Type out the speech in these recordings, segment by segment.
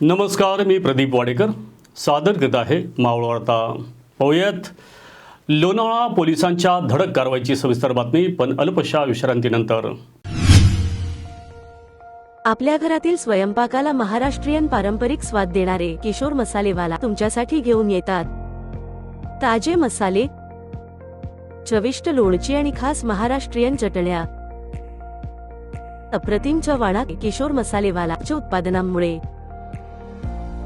नमस्कार मी प्रदीप वाडेकर. सादर करत आहे मावळ वार्ता. पाहूयात. लोणावळा पोलिसांच्या धडक कारवाईची सविस्तर बातमी पण अल्पशा विश्रांतीनंतर. आपल्या घरातील स्वयंपाकाला महाराष्ट्रीयन पारंपरिक स्वाद देणारे किशोर मसालेवाला तुमच्यासाठी घेऊन येतात. ताजे मसाले चविष्ट लोणची आणि खास महाराष्ट्रीयन चटण्या. अप्रतिम चवाणा किशोर मसालेवालाच्या उत्पादनांमुळे.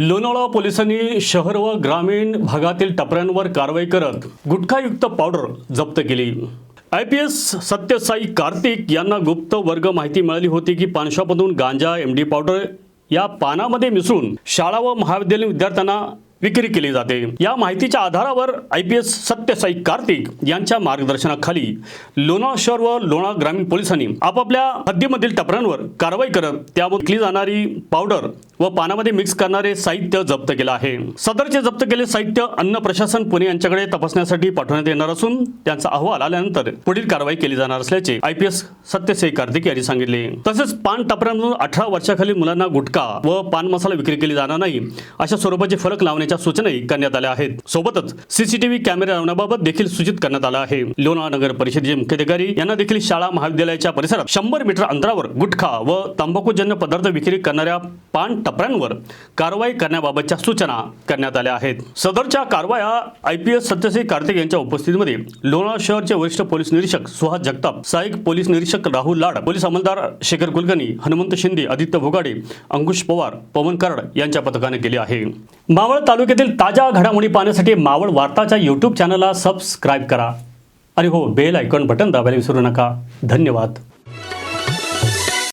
लोणावळा पोलिसांनी शहर व ग्रामीण भागातील टपऱ्यांवर कारवाई करत गुटखायुक्त पावडर जप्त केली. I P S Satyasai Kartik यांना गुप्त वर्ग माहिती मिळाली होती की पानशॉपमधून गांजा एम डी पावडर या पानामध्ये मिसळून शाळा व महाविद्यालयीन विद्यार्थ्यांना विक्री केली जाते. या माहितीच्या आधारावर I P S Satyasai Kartik यांच्या मार्गदर्शनाखाली लोणा शहर व लोणा ग्रामीण पोलिसांनी आपापल्या हद्दीमधील टपऱ्यांवर कारवाई करत त्यावर विकली जाणारी पावडर व पानामध्ये मिक्स करणारे साहित्य जप्त केलं आहे. सदरचे जप्त केले साहित्य अन्न प्रशासन पुणे यांच्याकडे तपासण्यासाठी पाठवण्यात येणार असून त्यांचा अहवाल आल्यानंतर पुढील कारवाई केली जाणार असल्याचे I P S Satyasai Kartik यांनी सांगितले. तसेच पान टपऱ्यांमधून अठरा वर्षाखालील मुलांना गुटखा व पान मसाला विक्री केली जाणार नाही अशा स्वरूपाचे फरक लावण्याच्या सूचनाही करण्यात आल्या आहेत. सोबतच सीसीटीव्ही कॅमेरे लावण्याबाबत देखील सूचित करण्यात आलं आहे. लोणा नगर परिषदेचे मुख्याधिकारी यांना देखील शाळा महाविद्यालयाच्या परिसरात शंभर मीटर अंतरावर गुटखा व तंबाखूजन्य पदार्थ विक्री करणाऱ्या पान टपऱ्यांवर कारवाई करण्याबाबतच्या सूचना करण्यात आल्या आहेत. सदरच्या कारवाया I P S Satyasai Kartik यांच्या उपस्थितीमध्ये लोणावळा शहरचे वरिष्ठ पोलीस निरीक्षक सुहास जगताप सहाय्यक पोलीस निरीक्षक राहुल लाड पोलीस अंमलदार शेखर कुलकर्णी हनुमंत शिंदे आदित्य भोगाडे अंकुश पवार पवन कराड यांच्या पथकाने केली आहे. मावळ तालुक्यातील ताज्या घडामोडी पाहण्यासाठी मावळ वार्ताच्या यूट्यूब चॅनलला सबस्क्राईब करा. आणि हो बेल आयकॉन बटन दाबायला विसरू नका. धन्यवाद.